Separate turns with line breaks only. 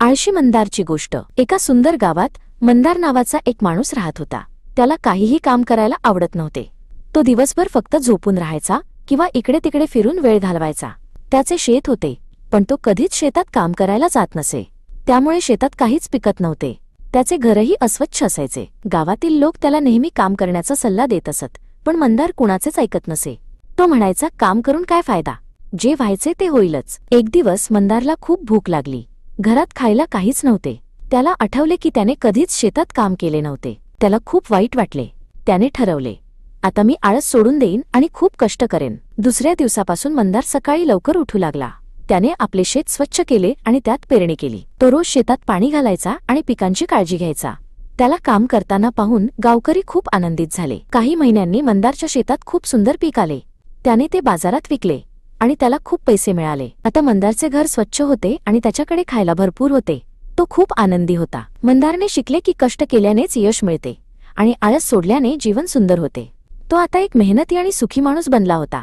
आळशी मंदारची गोष्ट. एका सुंदर गावात मंदार नावाचा एक माणूस राहत होता. त्याला काहीही काम करायला आवडत नव्हते. तो दिवसभर फक्त झोपून राहायचा किंवा इकडे तिकडे फिरून वेळ घालवायचा. त्याचे शेत होते पण तो कधीच शेतात काम करायला जात नसे. त्यामुळे शेतात काहीच पिकत नव्हते. त्याचे घरही अस्वच्छ असायचे. गावातील लोक त्याला नेहमी काम करण्याचा सल्ला देत असत पण मंदार कुणाचेच ऐकत नसे. तो म्हणायचा काम करून काय फायदा? जे व्हायचे ते होईलच. एक दिवस मंदारला खूप भूक लागली. घरात खायला काहीच नव्हते. त्याला आठवले की त्याने कधीच शेतात काम केले नव्हते. त्याला खूप वाईट वाटले. त्याने ठरवले आता मी आळस सोडून देईन आणि खूप कष्ट करेन. दुसऱ्या दिवसापासून मंदार सकाळी लवकर उठू लागला. त्याने आपले शेत स्वच्छ केले आणि त्यात पेरणी केली. तो रोज शेतात पाणी घालायचा आणि पिकांची काळजी घ्यायचा. त्याला काम करताना पाहून गावकरी खूप आनंदित झाले. काही महिन्यांनी मंदारच्या शेतात खूप सुंदर पीक आले. त्याने ते बाजारात विकले. आणि त्याला खूप पैसे मिळाले. आता मंदारचे घर स्वच्छ होते आणि त्याच्याकडे खायला भरपूर होते. तो खूप आनंदी होता. मंदारने शिकले की कष्ट केल्यानेच यश मिळते आणि आळस सोडल्याने जीवन सुंदर होते. तो आता एक मेहनती आणि सुखी माणूस बनला होता.